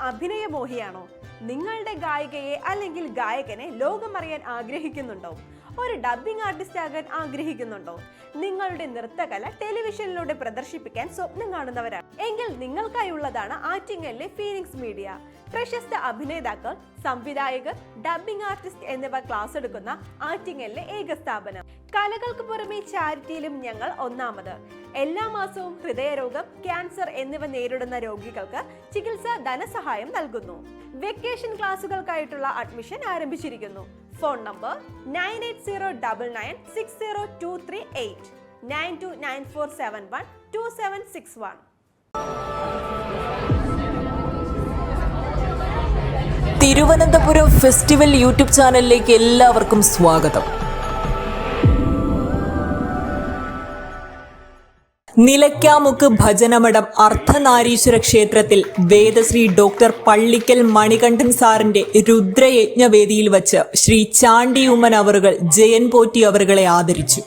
അഭിനയ മോഹിയാണോ നിങ്ങളുടെ ഗായികയെ അല്ലെങ്കിൽ ഗായകനെ ലോകം അറിയാൻ ആഗ്രഹിക്കുന്നുണ്ടോ? ഒരു ഡബ്ബിംഗ് ആർട്ടിസ്റ്റ് ആകാൻ ആഗ്രഹിക്കുന്നുണ്ടോ? നിങ്ങളുടെ നൃത്തകല ടെലിവിഷനിലൂടെ പ്രദർശിപ്പിക്കാൻ സ്വപ്നം കാണുന്നവരാണ്. എങ്കിൽ നിങ്ങൾക്കായുള്ളതാണ് ആറ്റിങ്ങലിലെ ഫീലിംഗ്സ് മീഡിയ പ്രശസ്ത അഭിനേതാക്കൾ സംവിധായകർ ഡബ്ബിംഗ് ആർട്ടിസ്റ്റ് എന്നിവ ക്ലാസ് എടുക്കുന്ന ആറ്റിങ്ങലിലെ ഏക സ്ഥാപനം. കലകൾക്ക് പുറമെ ചാരിറ്റിയിലും ഞങ്ങൾ ഒന്നാമത്. എല്ലാ മാസവും ഹൃദയരോഗം ക്യാൻസർ എന്നിവ നേരിടുന്ന രോഗികൾക്ക് ചികിത്സ ധനസഹായം നൽകുന്നു. വെക്കേഷൻ ക്ലാസുകൾക്കായിട്ടുള്ള അഡ്മിഷൻ ആരംഭിച്ചിരിക്കുന്നു. Phone number nine eight zero double nine six zero two three eight. Nine two nine four seven one two seven six one. Thiruvananthapuram festival YouTube ചാനലിലേക്ക് എല്ലാവർക്കും സ്വാഗതം. നിലയ്ക്കാമുക്ക് ഭജനമഠം അർദ്ധനാരീശ്വര ക്ഷേത്രത്തിൽ വേദശ്രീ ഡോക്ടർ പള്ളിക്കൽ മണികണ്ഠൻ സാറിന്റെ രുദ്രയജ്ഞവേദിയിൽ വച്ച് ശ്രീ ചാണ്ടി ഉമ്മൻ അവറുകൾ ജയൻ പോറ്റി അവറുകളെ ആദരിച്ചു.